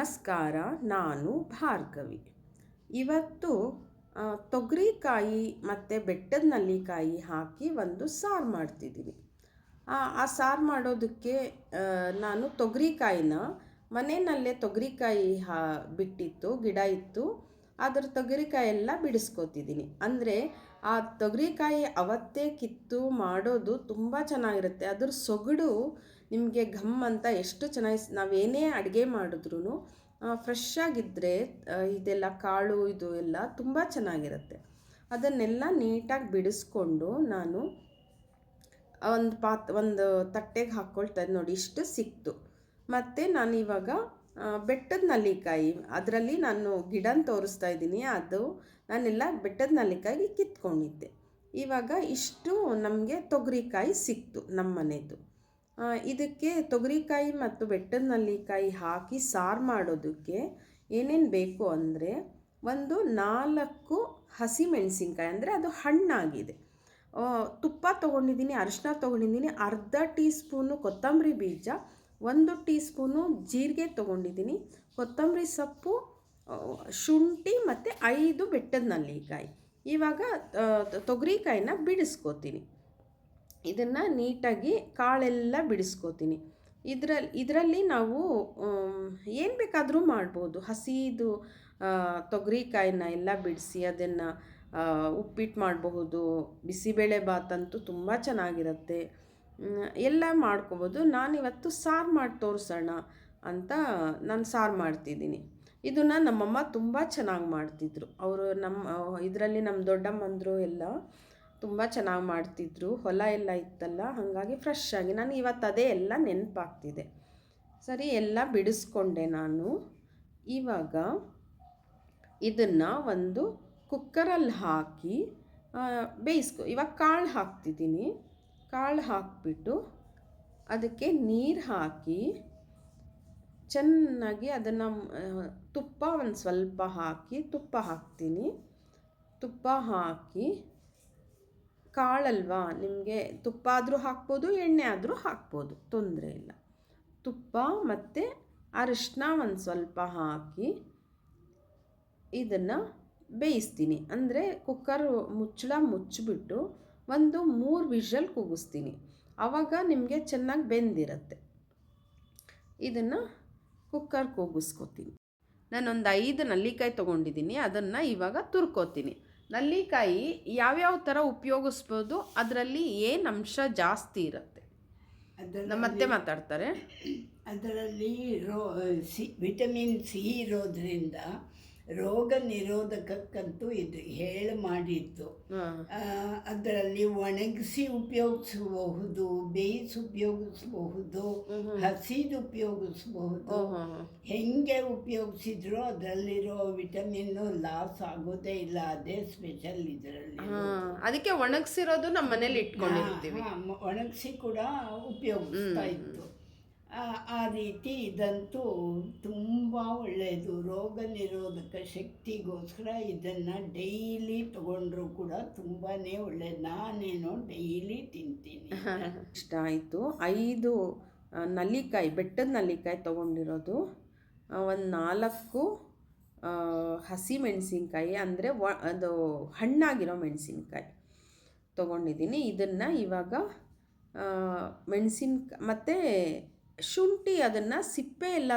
ನಮಸ್ಕಾರ, ನಾನು ಭಾರ್ಗವಿ. ಇವತ್ತು ತೊಗರಿಕಾಯಿ ಮತ್ತು ಬೆಟ್ಟದ ನಲ್ಲಿಕಾಯಿ ಹಾಕಿ ಒಂದು ಸಾರು ಮಾಡ್ತಿದ್ದೀನಿ. ಆ ಸಾರು ಮಾಡೋದಕ್ಕೆ ನಾನು ತೊಗರಿಕಾಯಿನ ಮನೆಯಲ್ಲೇ ತೊಗರಿಕಾಯಿ ಹಾ, ಬಿಟ್ಟಿತ್ತು, ಗಿಡ ಇತ್ತು. ಅದರ ತೊಗರಿಕಾಯಿ ಎಲ್ಲ ಬಿಡಿಸ್ಕೊತಿದ್ದೀನಿ. ಅಂದರೆ ಆ ತೊಗರಿಕಾಯಿ ಅವತ್ತೇ ಕಿತ್ತು ಮಾಡೋದು ತುಂಬ ಚೆನ್ನಾಗಿರುತ್ತೆ. ಅದ್ರ ಸೊಗಡು ನಿಮಗೆ ಘಮ್ ಅಂತ ಎಷ್ಟು ಚೆನ್ನಾಗಿ ನಾವೇನೇ ಅಡುಗೆ ಮಾಡಿದ್ರೂ ಫ್ರೆಶ್ ಆಗಿದ್ದರೆ ಇದೆಲ್ಲ ಕಾಳು ಇದು ಎಲ್ಲ ತುಂಬ ಚೆನ್ನಾಗಿರುತ್ತೆ. ಅದನ್ನೆಲ್ಲ ನೀಟಾಗಿ ಬಿಡಿಸ್ಕೊಂಡು ನಾನು ಒಂದು ಪಾತ್, ಒಂದು ತಟ್ಟೆಗೆ ಹಾಕ್ಕೊಳ್ತಾ ನೋಡಿ, ಇಷ್ಟು ಸಿಕ್ತು. ಮತ್ತು ನಾನು ಇವಾಗ ಬೆಟ್ಟದ ನಲ್ಲಿಕಾಯಿ. ಅದರಲ್ಲಿ ನಾನು ಗಿಡನ ತೋರಿಸ್ತಾ ಇದ್ದೀನಿ. ಅದು ನಾನೆಲ್ಲ ಬೆಟ್ಟದ ನಲ್ಲಿಕಾಯಿ ಕಿತ್ಕೊಂಡಿದ್ದೆ. ಇವಾಗ ಇಷ್ಟು ನಮಗೆ ತೊಗರಿಕಾಯಿ ಸಿಕ್ತು ನಮ್ಮ ಮನೆದು. ಇದಕ್ಕೆ ತೊಗರಿಕಾಯಿ ಮತ್ತು ಬೆಟ್ಟದ ನಲ್ಲಿಕಾಯಿ ಹಾಕಿ ಸಾರು ಮಾಡೋದಕ್ಕೆ ಏನೇನು ಬೇಕು ಅಂದರೆ ಒಂದು ನಾಲ್ಕು ಹಸಿ ಮೆಣಸಿನ್ಕಾಯಿ ಅಂದರೆ ಅದು ಹಣ್ಣಾಗಿದೆ. ತುಪ್ಪ ತೊಗೊಂಡಿದ್ದೀನಿ ಅರಿಶಿನ ತೊಗೊಂಡಿದ್ದೀನಿ, ಅರ್ಧ ಟೀ ಸ್ಪೂನು ಕೊತ್ತಂಬರಿ ಬೀಜ ಒಂದು ಟೀ ಸ್ಪೂನು ಜೀರಿಗೆ ತೊಗೊಂಡಿದ್ದೀನಿ. ಕೊತ್ತಂಬರಿ ಸೊಪ್ಪು ಶುಂಠಿ ಮತ್ತು ಐದು ಬೆಟ್ಟದ ನಲ್ಲಿಕಾಯಿ. ಇವಾಗ ತೊಗರಿಕಾಯಿನ ಬಿಡಿಸ್ಕೋತೀನಿ. ಇದನ್ನು ನೀಟಾಗಿ ಕಾಳೆಲ್ಲ ಬಿಡಿಸ್ಕೋತೀನಿ. ಇದರಲ್ಲಿ ಇದರಲ್ಲಿ ನಾವು ಏನು ಬೇಕಾದರೂ ಮಾಡ್ಬೋದು. ಹಸಿದು ತೊಗರಿಕಾಯಿನ ಎಲ್ಲ ಬಿಡಿಸಿ ಅದನ್ನು ಉಪ್ಪಿಟ್ಟು ಮಾಡಬಹುದು. ಬಿಸಿಬೇಳೆ ಭಾತಂತೂ ತುಂಬ ಚೆನ್ನಾಗಿರುತ್ತೆ. ಎಲ್ಲ ಮಾಡ್ಕೋಬೋದು. ನಾನಿವತ್ತು ಸಾರು ಮಾಡಿ ತೋರಿಸೋಣ ಅಂತ ನಾನು ಸಾರು ಮಾಡ್ತಿದ್ದೀನಿ. ಇದನ್ನು ನಮ್ಮಮ್ಮ ತುಂಬ ಚೆನ್ನಾಗಿ ಮಾಡ್ತಿದ್ರು. ಅವರು ನಮ್ಮ ಇದರಲ್ಲಿ ನಮ್ಮ ದೊಡ್ಡಮ್ಮಂದರು ಎಲ್ಲ ತುಂಬ ಚೆನ್ನಾಗಿ ಮಾಡ್ತಿದ್ರು. ಹೊಲ ಎಲ್ಲ ಇತ್ತಲ್ಲ, ಹಾಗಾಗಿ ಫ್ರೆಶ್ ಆಗಿ ನಾನು ಇವತ್ತು ಅದೇ ಎಲ್ಲ ನೆನಪಾಗ್ತಿದೆ. ಸರಿ, ಎಲ್ಲ ಬಿಡಿಸ್ಕೊಂಡೆ ನಾನು. ಇವಾಗ ಇದನ್ನು ಒಂದು ಕುಕ್ಕರಲ್ಲಿ ಹಾಕಿ ಬೇಯಿಸ್ಕೊ, ಇವಾಗ ಕಾಳು ಹಾಕ್ತಿದ್ದೀನಿ. ಕಾಳು ಹಾಕಿಬಿಟ್ಟು ಅದಕ್ಕೆ ನೀರು ಹಾಕಿ ಚೆನ್ನಾಗಿ ಅದನ್ನು ತುಪ್ಪ ಒಂದು ಸ್ವಲ್ಪ ಹಾಕಿ, ತುಪ್ಪ ಹಾಕ್ತೀನಿ. ತುಪ್ಪ ಹಾಕಿ ಕಾಳಲ್ವಾ, ನಿಮಗೆ ತುಪ್ಪ ಆದರೂ ಹಾಕ್ಬೋದು, ಎಣ್ಣೆ ಆದರೂ ಹಾಕ್ಬೋದು, ತೊಂದರೆ ಇಲ್ಲ. ತುಪ್ಪ ಮತ್ತು ಅರಿಶಿನ ಒಂದು ಸ್ವಲ್ಪ ಹಾಕಿ ಇದನ್ನು ಬೇಯಿಸ್ತೀನಿ. ಅಂದರೆ ಕುಕ್ಕರ್ ಮುಚ್ಚಳ ಮುಚ್ಚಿಬಿಟ್ಟು ಒಂದು ಮೂರು ವಿಷಲ್ ಕೂಗಿಸ್ತೀನಿ. ಆವಾಗ ನಿಮಗೆ ಚೆನ್ನಾಗಿ ಬೆಂದಿರುತ್ತೆ. ಇದನ್ನು ಕುಕ್ಕರ್ ಕೂಗಿಸ್ಕೊತೀನಿ. ನಾನೊಂದು ಐದು ನಲ್ಲಿಕಾಯಿ ತೊಗೊಂಡಿದ್ದೀನಿ ಅದನ್ನು ಇವಾಗ ತುರ್ಕೋತೀನಿ. ನಲ್ಲಿಕಾಯಿ ಯಾವ್ಯಾವ ಥರ ಉಪಯೋಗಿಸ್ಬೋದು ಅದರಲ್ಲಿ ಏನು ಅಂಶ ಜಾಸ್ತಿ ಇರುತ್ತೆ? ನಮ್ಮ ಅತ್ತೆ ಮಾತಾಡ್ತಾರೆ. ಅದರಲ್ಲಿ ರೋ ಸಿ ವಿಟಮಿನ್ ಸಿ ಇರೋದ್ರಿಂದ ರೋಗ ನಿರೋಧಕಕ್ಕಂತೂ ಇದು ಹೇಳಿ ಮಾಡಿದ್ದು. ಅದರಲ್ಲಿ ಒಣಗಿಸಿ ಉಪಯೋಗಿಸಬಹುದು ಬೇಯಿಸಿ ಉಪಯೋಗಿಸಬಹುದು ಹಸಿದು ಉಪಯೋಗಿಸಬಹುದು. ಹೆಂಗೆ ಉಪಯೋಗಿಸಿದ್ರು ಅದರಲ್ಲಿರೋ ವಿಟಮಿನ್ನು ಲಾಸ್ ಆಗೋದೇ ಇಲ್ಲ ಅದೇ ಸ್ಪೆಷಲ್ ಇದರಲ್ಲಿ ಅದಕ್ಕೆ ಒಣಗಿಸಿರೋದು ನಮ್ಮ ಮನೇಲಿ ಇಟ್ಕೊಂಡಿರ್ತೀವಿ ಒಣಗಿಸಿ ಕೂಡ ಉಪಯೋಗಿಸ್ತಾ ಇತ್ತು. ಆ, ರೀತಿ ಇದಂತೂ ತುಂಬ ಒಳ್ಳೆಯದು. ರೋಗ ನಿರೋಧಕ ಶಕ್ತಿಗೋಸ್ಕರ ಇದನ್ನು ಡೈಲಿ ತಗೊಂಡ್ರು ಕೂಡ ತುಂಬಾ ಒಳ್ಳೆಯದು. ನಾನೇನೋ ಡೈಲಿ ತಿಂತೀನಿ. ಇಷ್ಟ ಆಯಿತು. ಐದು ನಲ್ಲಿಕಾಯಿ ಬೆಟ್ಟದ ನಲ್ಲಿಕಾಯಿ ತೊಗೊಂಡಿರೋದು. ಒಂದು ನಾಲ್ಕು ಹಸಿ ಮೆಣಸಿನ್ಕಾಯಿ ಅಂದರೆ ವ ಅದು ಹಣ್ಣಾಗಿರೋ ಮೆಣಸಿನ್ಕಾಯಿ ತೊಗೊಂಡಿದ್ದೀನಿ. ಇದನ್ನು ಇವಾಗ ಮೆಣಸಿನ್ಕಾಯಿ ಮತ್ತು ಶುಂಠಿ ಅದನ್ನು ಸಿಪ್ಪೆ ಎಲ್ಲ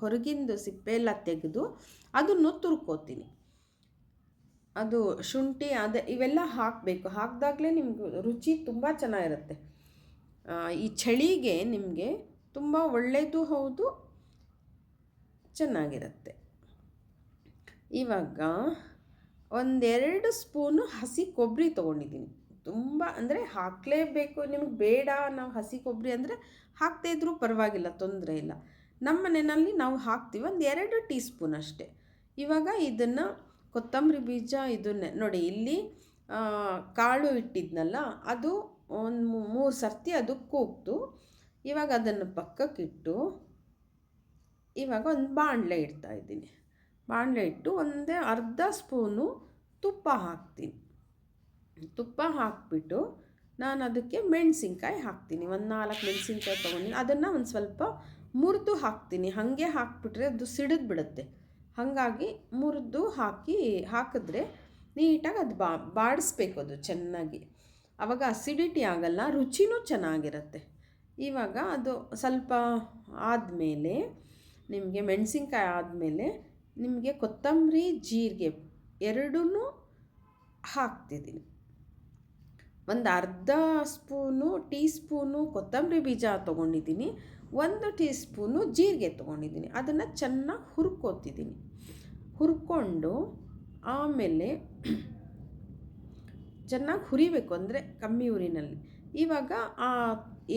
ಹೊರಗಿಂದು ಸಿಪ್ಪೆ ಎಲ್ಲ ತೆಗೆದು ಅದನ್ನು ತುರ್ಕೋತೀನಿ. ಅದು ಶುಂಠಿ ಅದು, ಇವೆಲ್ಲ ಹಾಕಬೇಕು. ಹಾಕಿದಾಗಲೇ ನಿಮ್ಗೆ ರುಚಿ ತುಂಬ ಚೆನ್ನಾಗಿರುತ್ತೆ. ಈ ಚಳಿಗೆ ನಿಮಗೆ ತುಂಬ ಒಳ್ಳೆಯದು ಹೌದು, ಚೆನ್ನಾಗಿರುತ್ತೆ. ಇವಾಗ ಒಂದೆರಡು ಸ್ಪೂನು ಹಸಿ ಕೊಬ್ಬರಿ ತೊಗೊಂಡಿದ್ದೀನಿ. ತುಂಬ ಅಂದರೆ ಹಾಕಲೇಬೇಕು. ನಿಮ್ಗೆ ಬೇಡ ನಾವು ಹಸಿ ಕೊಬ್ಬರಿ ಅಂದರೆ ಹಾಕದೇ ಇದ್ದರೂ ಪರವಾಗಿಲ್ಲ, ತೊಂದರೆ ಇಲ್ಲ. ನಮ್ಮ ಮನೆಯಲ್ಲಿ ನಾವು ಹಾಕ್ತೀವಿ ಒಂದು ಎರಡು ಟೀ ಸ್ಪೂನ್ ಅಷ್ಟೇ. ಇವಾಗ ಇದನ್ನು ಕೊತ್ತಂಬರಿ ಬೀಜ ಇದನ್ನೇ, ನೋಡಿ ಇಲ್ಲಿ ಕಾಳು ಇಟ್ಟಿದ್ನಲ್ಲ, ಅದು ಒಂದು ಮೂರು ಸರ್ತಿ ಅದು ಕೂಗ್ತು. ಇವಾಗ ಅದನ್ನು ಪಕ್ಕಕ್ಕಿಟ್ಟು ಇವಾಗ ಒಂದು ಬಾಣಲೆ ಇಡ್ತಾ ಇದ್ದೀನಿ. ಬಾಣಲೆ ಇಟ್ಟು ಒಂದೇ ಅರ್ಧ ಸ್ಪೂನು ತುಪ್ಪ ಹಾಕ್ತೀನಿ. ತುಪ್ಪ ಹಾಕಿಬಿಟ್ಟು ನಾನು ಅದಕ್ಕೆ ಮೆಣಸಿನ್ಕಾಯಿ ಹಾಕ್ತೀನಿ. ಒಂದು ನಾಲ್ಕು ಮೆಣಸಿನ್ಕಾಯಿ ತೊಗೊಂಡಿನಿ ಅದನ್ನು ಒಂದು ಸ್ವಲ್ಪ ಮುರಿದು ಹಾಕ್ತೀನಿ. ಹಾಗೆ ಹಾಕಿಬಿಟ್ರೆ ಅದು ಸಿಡಿದು ಬಿಡುತ್ತೆ. ಹಾಗಾಗಿ ಮುರಿದು ಹಾಕಿ ಹಾಕಿದ್ರೆ ನೀಟಾಗಿ ಅದು ಬಾ, ಬಾಡಿಸ್ಬೇಕು ಅದು ಚೆನ್ನಾಗಿ. ಆವಾಗ ಅಸಿಡಿಟಿ ಆಗಲ್ಲ, ರುಚಿನೂ ಚೆನ್ನಾಗಿರುತ್ತೆ. ಇವಾಗ ಅದು ಸ್ವಲ್ಪ ಆದಮೇಲೆ ನಿಮಗೆ ಮೆಣಸಿನ್ಕಾಯಿ ಆದಮೇಲೆ ನಿಮಗೆ ಕೊತ್ತಂಬರಿ, ಜೀರಿಗೆ ಎರಡೂ ಹಾಕ್ತಿದ್ದೀನಿ. ಒಂದು ಅರ್ಧ ಸ್ಪೂನು ಟೀ ಸ್ಪೂನು ಕೊತ್ತಂಬರಿ ಬೀಜ ತೊಗೊಂಡಿದ್ದೀನಿ, ಒಂದು ಟೀ ಸ್ಪೂನು ಜೀರಿಗೆ ತೊಗೊಂಡಿದ್ದೀನಿ. ಅದನ್ನು ಚೆನ್ನಾಗಿ ಹುರ್ಕೋತಿದ್ದೀನಿ. ಹುರ್ಕೊಂಡು ಆಮೇಲೆ ಚೆನ್ನಾಗಿ ಹುರಿಬೇಕು ಅಂದರೆ ಕಮ್ಮಿ ಊರಿನಲ್ಲಿ. ಇವಾಗ ಆ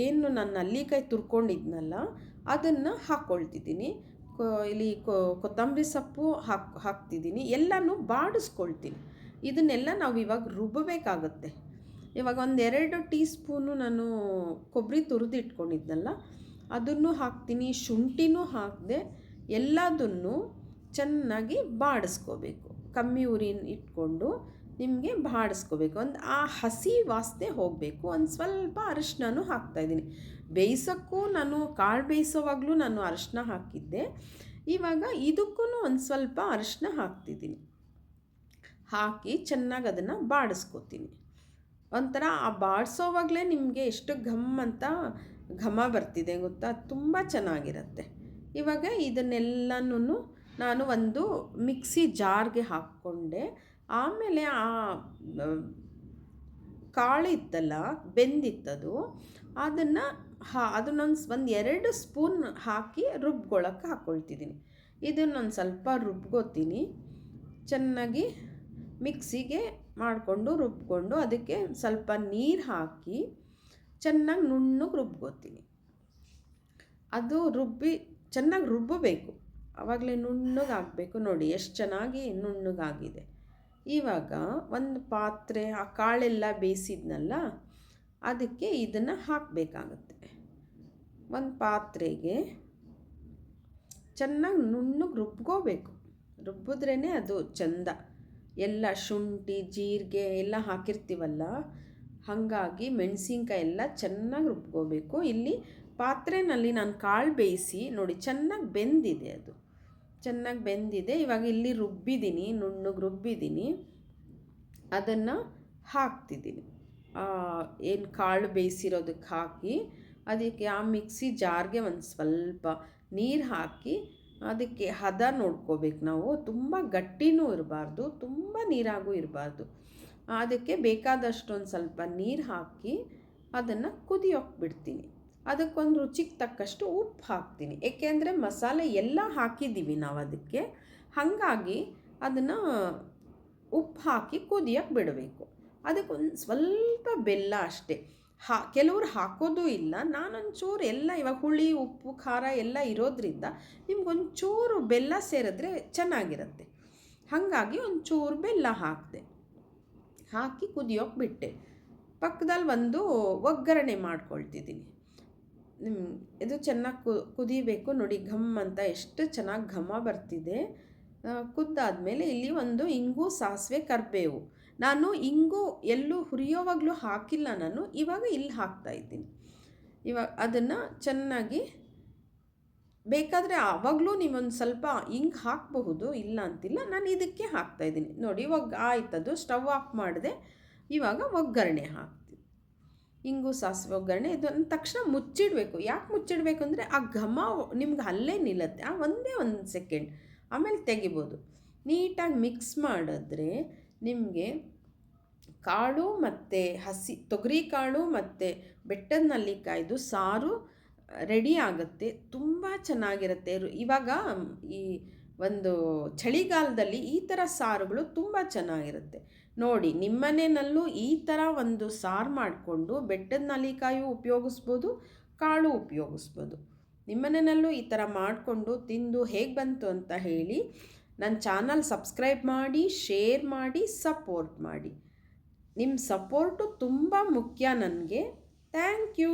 ಏನು ನಾನು ನಲ್ಲಿಕಾಯಿ ತುರ್ಕೊಂಡಿದ್ನಲ್ಲ, ಅದನ್ನು ಹಾಕ್ಕೊಳ್ತಿದ್ದೀನಿ ಇಲ್ಲಿ ಕೊತ್ತಂಬರಿ ಸೊಪ್ಪು ಹಾಕ್ ಹಾಕ್ತಿದ್ದೀನಿ. ಎಲ್ಲನೂ ಬಾಡಿಸ್ಕೊಳ್ತೀನಿ. ಇದನ್ನೆಲ್ಲ ನಾವು ಇವಾಗ ರುಬ್ಬಬೇಕಾಗತ್ತೆ ಇವಾಗ ಒಂದೆರಡು ಟೀ ಸ್ಪೂನು ನಾನು ಕೊಬ್ಬರಿ ತುರಿದು ಇಟ್ಕೊಂಡಿದ್ನಲ್ಲ ಅದನ್ನು ಹಾಕ್ತೀನಿ. ಶುಂಠಿನೂ ಹಾಕಿದೆ ಎಲ್ಲದನ್ನು ಚೆನ್ನಾಗಿ ಬಾಡಿಸ್ಕೋಬೇಕು. ಕಮ್ಮಿ ಉರಿನ ಇಟ್ಕೊಂಡು ನಿಮಗೆ ಬಾಡಿಸ್ಕೋಬೇಕು. ಒಂದು ಆ ಹಸಿ ವಾಸನೆ ಹೋಗಬೇಕು. ಒಂದು ಸ್ವಲ್ಪ ಅರಿಶಿನೂ ಹಾಕ್ತಾಯಿದ್ದೀನಿ ಬೇಯಿಸೋಕ್ಕೂ ನಾನು ಕಾಳು ಬೇಯಿಸೋವಾಗಲೂ ನಾನು ಅರಿಶಿನ ಹಾಕಿದ್ದೆ. ಇವಾಗ ಇದಕ್ಕೂ ಒಂದು ಸ್ವಲ್ಪ ಅರಿಶಿನ ಹಾಕ್ತಿದ್ದೀನಿ. ಹಾಕಿ ಚೆನ್ನಾಗಿ ಅದನ್ನು ಬಾಡಿಸ್ಕೋತೀನಿ. ಒಂಥರ ಆ ಬಾಡಿಸೋವಾಗಲೇ ನಿಮಗೆ ಎಷ್ಟು ಘಮ್ ಅಂತ ಘಮ ಬರ್ತಿದೆ ಗೊತ್ತಾ? ತುಂಬ ಚೆನ್ನಾಗಿರುತ್ತೆ. ಇವಾಗ ಇದನ್ನೆಲ್ಲನೂ ನಾನು ಒಂದು ಮಿಕ್ಸಿ ಜಾರ್ಗೆ ಹಾಕ್ಕೊಂಡೆ. ಆಮೇಲೆ ಆ ಕಾಳು ಇತ್ತಲ್ಲ, ಬೆಂದಿತ್ತದು, ಅದನ್ನು ಹಾ, ಅದನ್ನೊಂದು ಒಂದು ಎರಡು ಸ್ಪೂನ್ ಹಾಕಿ ರುಬ್ಕೊಳಕ್ಕೆ ಹಾಕ್ಕೊಳ್ತಿದ್ದೀನಿ ಇದನ್ನೊಂದು ಸ್ವಲ್ಪ ರುಬ್ಕೋತೀನಿ ಚೆನ್ನಾಗಿ ಮಿಕ್ಸಿಗೆ ಮಾಡಿಕೊಂಡು ರುಬ್ಕೊಂಡು ಅದಕ್ಕೆ ಸ್ವಲ್ಪ ನೀರು ಹಾಕಿ ಚೆನ್ನಾಗಿ ನುಣ್ಣಗೆ ರುಬ್ಕೋತೀನಿ. ಅದು ರುಬ್ಬಿ ಚೆನ್ನಾಗಿ ರುಬ್ಬಬೇಕು. ಆವಾಗಲೇ ನುಣ್ಣಗಾಗಬೇಕು ನೋಡಿ ಎಷ್ಟು ಚೆನ್ನಾಗಿ ನುಣ್ಣಗಾಗಿದೆ ಇವಾಗ ಒಂದು ಪಾತ್ರೆ, ಆ ಕಾಳೆಲ್ಲ ಬೇಯಿಸಿದ್ನಲ್ಲ ಅದಕ್ಕೆ ಇದನ್ನು ಹಾಕಬೇಕಾಗತ್ತೆ. ಒಂದು ಪಾತ್ರೆಗೆ ಚೆನ್ನಾಗಿ ನುಣ್ಣಗೆ ರುಬ್ಕೋಬೇಕು. ರುಬ್ಬಿದ್ರೇ ಅದು ಚಂದ. ಎಲ್ಲ ಶುಂಠಿ, ಜೀರಿಗೆ ಎಲ್ಲ ಹಾಕಿರ್ತೀವಲ್ಲ, ಹಾಗಾಗಿ ಮೆಣಸಿನ್ಕಾಯಿ ಎಲ್ಲ ಚೆನ್ನಾಗಿ ರುಬ್ಕೋಬೇಕು. ಇಲ್ಲಿ ಪಾತ್ರೆಯಲ್ಲಿ ನಾನು ಕಾಳು ಬೇಯಿಸಿ ನೋಡಿ ಚೆನ್ನಾಗಿ ಬೆಂದಿದೆ ಅದು. ಚೆನ್ನಾಗಿ ಬೆಂದಿದೆ. ಇವಾಗ ಇಲ್ಲಿ ರುಬ್ಬಿದ್ದೀನಿ, ನುಣ್ಣಗೆ ರುಬ್ಬಿದ್ದೀನಿ. ಅದನ್ನು ಹಾಕ್ತಿದ್ದೀನಿ. ಏನು ಕಾಳು ಬೇಯಿಸಿರೋದಕ್ಕೆ ಹಾಕಿ, ಅದಕ್ಕೆ ಆ ಮಿಕ್ಸಿ ಜಾರ್ಗೆ ಒಂದು ಸ್ವಲ್ಪ ನೀರು ಹಾಕಿ ಅದಕ್ಕೆ ಹದ ನೋಡ್ಕೋಬೇಕು ನಾವು. ತುಂಬ ಗಟ್ಟಿನೂ ಇರಬಾರ್ದು, ತುಂಬ ನೀರಾಗೂ ಇರಬಾರ್ದು. ಅದಕ್ಕೆ ಬೇಕಾದಷ್ಟೊಂದು ಸ್ವಲ್ಪ ನೀರು ಹಾಕಿ ಅದನ್ನು ಕುದಿಯೋಕೆ ಬಿಡ್ತೀನಿ ಅದಕ್ಕೊಂದು ರುಚಿಗೆ ತಕ್ಕಷ್ಟು ಉಪ್ಪು ಹಾಕ್ತೀನಿ. ಏಕೆಂದರೆ ಮಸಾಲೆ ಎಲ್ಲ ಹಾಕಿದ್ದೀವಿ ನಾವು ಅದಕ್ಕೆ. ಹಾಗಾಗಿ ಅದನ್ನು ಉಪ್ಪು ಹಾಕಿ ಕುದಿಯೋಕೆ ಬಿಡಬೇಕು. ಅದಕ್ಕೊಂದು ಸ್ವಲ್ಪ ಬೆಲ್ಲ ಅಷ್ಟೇ. ಹಾ, ಕೆಲವರು ಹಾಕೋದು ಇಲ್ಲ. ನಾನೊಂಚೂರು ಎಲ್ಲ ಇವಾಗ ಹುಳಿ, ಉಪ್ಪು, ಖಾರ ಎಲ್ಲ ಇರೋದ್ರಿಂದ ನಿಮ್ಗೊಂಚೂರು ಬೆಲ್ಲ ಸೇರಿದ್ರೆ ಚೆನ್ನಾಗಿರುತ್ತೆ. ಹಾಗಾಗಿ ಒಂಚೂರು ಬೆಲ್ಲ ಹಾಕಿದೆ. ಹಾಕಿ ಕುದಿಯೋಕೆ ಬಿಟ್ಟೆ. ಪಕ್ಕದಲ್ಲಿ ಒಂದು ಒಗ್ಗರಣೆ ಮಾಡ್ಕೊಳ್ತಿದ್ದೀನಿ. ಇದು ಚೆನ್ನಾಗಿ ಕು, ಕುದಿಬೇಕು ನೋಡಿ, ಘಮ್ ಅಂತ ಎಷ್ಟು ಚೆನ್ನಾಗಿ ಘಮ ಬರ್ತಿದೆ. ಕುದ್ದಾದಮೇಲೆ ಇಲ್ಲಿ ಒಂದು ಇಂಗು, ಸಾಸಿವೆ, ಕರಿಬೇವು. ನಾನು ಇಂಗು ಎಲ್ಲೂ ಹುರಿಯೋವಾಗಲೂ ಹಾಕಿಲ್ಲ ನಾನು, ಇವಾಗ ಇಲ್ಲಿ ಹಾಕ್ತಾ ಇದ್ದೀನಿ. ಇವಾಗ ಅದನ್ನು ಚೆನ್ನಾಗಿ ಬೇಕಾದರೆ ಆವಾಗಲೂ ನೀವೊಂದು ಸ್ವಲ್ಪ ಹಿಂಗೆ ಹಾಕಬಹುದು, ಇಲ್ಲ ಅಂತಿಲ್ಲ, ನಾನು ಇದಕ್ಕೆ ಹಾಕ್ತಾಯಿದ್ದೀನಿ ನೋಡಿ ಇವಾಗ ಆಯ್ತದು ಸ್ಟವ್ ಆಫ್ ಮಾಡಿದೆ, ಇವಾಗ ಒಗ್ಗರಣೆ ಹಾಕ್ತೀನಿ. ಇಂಗು ಸಾಸಿವೆ ಒಗ್ಗರಣೆ ಇದನ್ನು ತಕ್ಷಣ ಮುಚ್ಚಿಡಬೇಕು. ಯಾಕೆ ಮುಚ್ಚಿಡಬೇಕು ಅಂದರೆ, ಆ ಘಮ ನಿಮ್ಗೆ ಅಲ್ಲೇ ನಿಲ್ಲತ್ತೆ, ಆ ಒಂದೇ ಒಂದು ಸೆಕೆಂಡ್, ಆಮೇಲೆ ತೆಗಿಬೋದು. ನೀಟಾಗಿ ಮಿಕ್ಸ್ ಮಾಡಿದ್ರೆ ನಿಮಗೆ ಕಾಳು ಮತ್ತು ಹಸಿ, ತೊಗರಿ ಕಾಳು ಮತ್ತು ಬೆಟ್ಟದ ನಲ್ಲಿಕಾಯ್ದು ಸಾರು ರೆಡಿ ಆಗುತ್ತೆ. ತುಂಬ ಚೆನ್ನಾಗಿರುತ್ತೆ. ಇವಾಗ ಈ ಒಂದು ಚಳಿಗಾಲದಲ್ಲಿ ಈ ಥರ ಸಾರುಗಳು ತುಂಬ ಚೆನ್ನಾಗಿರುತ್ತೆ. ನೋಡಿ, ನಿಮ್ಮನೆಯಲ್ಲೂ ಈ ಥರ ಒಂದು ಸಾರು ಮಾಡಿಕೊಂಡು ಬೆಟ್ಟದ ನಲ್ಲಿಕಾಯು ಉಪಯೋಗಿಸ್ಬೋದು, ಕಾಳು ಉಪಯೋಗಿಸ್ಬೋದು. ನಿಮ್ಮನೆಯಲ್ಲೂ ಈ ಥರ ಮಾಡಿಕೊಂಡು ತಿಂದು ಹೇಗೆ ಬಂತು ಅಂತ ಹೇಳಿ ನನ್ನ ಚಾನಲ್ ಸಬ್ಸ್ಕ್ರೈಬ್ ಮಾಡಿ, ಶೇರ್ ಮಾಡಿ, ಸಪೋರ್ಟ್ ಮಾಡಿ. ನಿಮ್ಮ ಸಪೋರ್ಟು ತುಂಬ ಮುಖ್ಯ ನನಗೆ. Thank you.